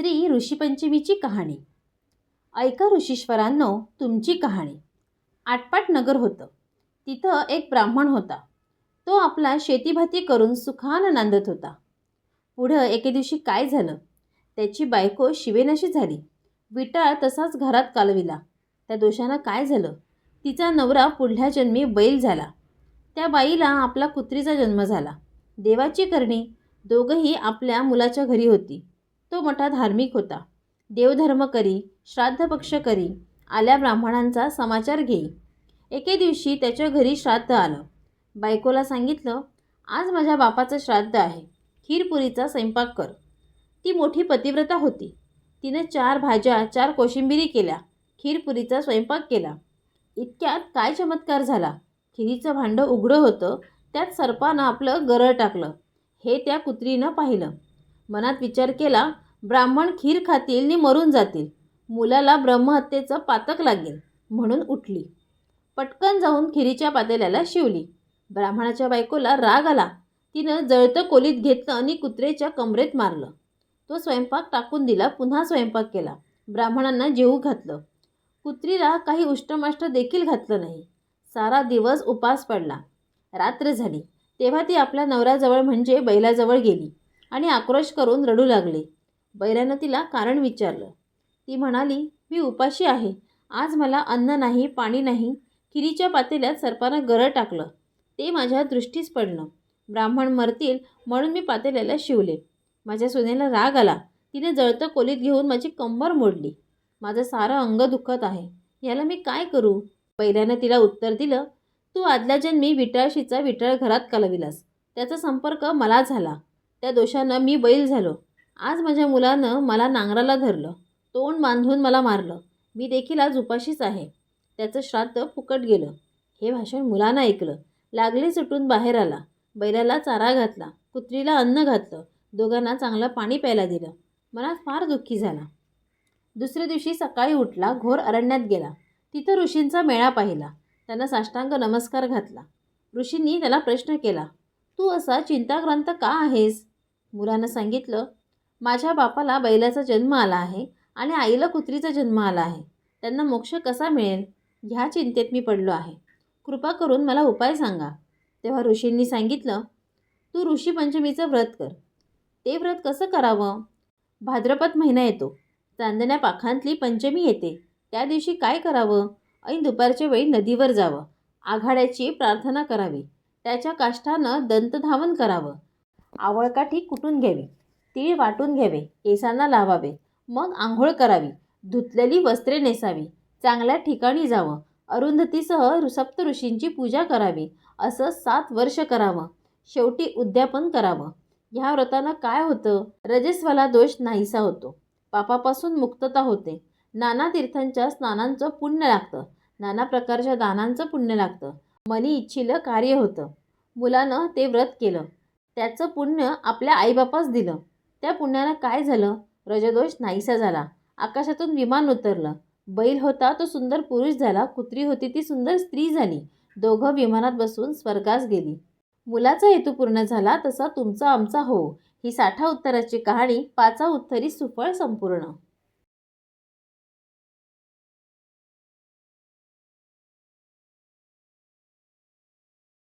श्री ऋषीपंचमीची कहाणी. ऐका ऋषीश्वरांनो तुमची कहाणी. आटपाट नगर होतं. तिथं एक ब्राह्मण होता. तो आपला शेतीभाती करून सुखानं नांदत होता. पुढं एके दिवशी काय झालं? त्याची बायको शिवेनाशी झाली. विटाळ तसाच घरात कालविला. त्या दोषानं काय झालं? तिचा नवरा पुढल्या जन्मी बैल झाला. त्या बाईला आपला कुत्रीचा जन्म झाला. देवाची करणी. दोघंही आपल्या मुलाच्या घरी होती. तो मोठा धार्मिक होता. देवधर्म करी श्राद्ध पक्ष करी आल्या ब्राह्मणांचा समाचार घेई. एके दिवशी त्याच्या घरी श्राद्ध आलं. बायकोला सांगितलं आज माझ्या बापाचं श्राद्ध आहे. खीरपुरीचा स्वयंपाक कर. ती मोठी पतिव्रता होती. तिनं चार भाज्या चार कोशिंबिरी केल्या. खीरपुरीचा स्वयंपाक केला. इतक्यात काय चमत्कार झाला? खिरीचं भांडं उघडं होतं त्यात सर्पानं आपलं गरळ टाकलं. हे त्या कुत्रीनं पाहिलं. मनात विचार केला ब्राह्मण खीर खातील नि मरून जातील. मुलाला ब्रह्महत्येचं पातक लागेल म्हणून उठली. पटकन जाऊन खिरीच्या पातेल्याला शिवली. ब्राह्मणाच्या बायकोला राग आला. तिनं जळतं कोलीत घेतलं आणि कुत्रेच्या कमरेत मारलं. तो स्वयंपाक टाकून दिला पुन्हा स्वयंपाक केला. ब्राह्मणांना जेवू घातलं. कुत्रीला काही उष्टमाष्ट देखील घातलं नाही. सारा दिवस उपास पडला. रात्र झाली. तेव्हा ती आपल्या नवऱ्याजवळ म्हणजे बैलाजवळ गेली. आणि आक्रोश करून रडू लागली. बैलानं तिला कारण विचारलं. ती म्हणाली मी उपाशी आहे. आज मला अन्न नाही पाणी नाही. खिरीच्या पातेल्यात सर्पानं गरळ टाकलं. ते माझ्या दृष्टीस पडलं. ब्राह्मण मरतील म्हणून मी पातेल्याला शिवले. माझ्या सुनेला राग आला. तिने जळतं कोलीत घेऊन माझी कंबर मोडली. माझं सारं अंग दुखत आहे. याला मी काय करू? पहिल्यानं तिला उत्तर दिलं तू आदल्या जन्मी विटाळशीचा विटाळ घरात कालविलास. त्याचा संपर्क मला झाला. त्या दोषानं मी बैल झालो. आज माझ्या मुलानं मला नांगराला धरलं. तोंड बांधून मला मारलं. मी देखील आज उपाशीच आहे. त्याचं श्राद्ध फुकट गेलं. हे भाषण मुलानं ऐकलं. लागले सुटून बाहेर आला. बैलाला चारा घातला. कुत्रीला अन्न घातलं. दोघांना चांगलं पाणी प्यायला दिलं. मनात फार दुःखी झाला. दुसऱ्या दिवशी सकाळी उठला घोर अरण्यात गेला. तिथं ऋषींचा मेळा पाहिला. त्यांना साष्टांग नमस्कार घातला. ऋषींनी त्याला प्रश्न केला तू असा चिंताक्रांत का आहेस? मुलानं सांगितलं माझ्या बापाला बैलाचा जन्म आला आहे आणि आईला कुत्रीचा जन्म आला आहे. त्यांना मोक्ष कसा मिळेल? ह्या चिंतेत मी पडलो आहे. कृपा करून मला उपाय सांगा. तेव्हा ऋषींनी सांगितलं तू ऋषी पंचमीचं व्रत कर. ते व्रत कसं करावं? भाद्रपद महिना येतो. चांदण्या पाखांतली पंचमी येते. त्या दिवशी काय करावं? ऐन दुपारच्या वेळी नदीवर जावं. आघाड्याची प्रार्थना करावी. त्याच्या काष्ठानं दंतधावन करावं. आवळकाठी कुटून घ्यावी. तीळ वाटून घ्यावे. केसांना लावावे. मग आंघोळ करावी. धुतलेली वस्त्रे नेसावी. चांगल्या ठिकाणी जावं. अरुंधतीसह सप्त ऋषींची पूजा करावी. असं सात वर्ष करावं. शेवटी उद्यापन करावं. ह्या व्रतानं काय होतं? रजस्वाला दोष नाहीसा होतो. पापापासून मुक्तता होते. नाना तीर्थांच्या स्नानांचं पुण्य लागतं. नाना प्रकारच्या दानांचं पुण्य लागतं. मनी इच्छिलं कार्य होतं. मुलानं ते व्रत केलं. त्याचं पुण्य आपल्या आईबापास दिलं. त्या पुण्यानं काय झालं? रजदोष नाहीसा झाला. आकाशातून विमान उतरलं. बैल होता तो सुंदर पुरुष झाला. कुत्री होती ती सुंदर स्त्री झाली. दोघं विमानात बसून स्वर्गास गेली. मुलाचा हेतू पूर्ण झाला तसा तुमचा आमचा हो. ही साठा उत्तराची कहाणी पाचा उत्तरी सुफळ संपूर्ण.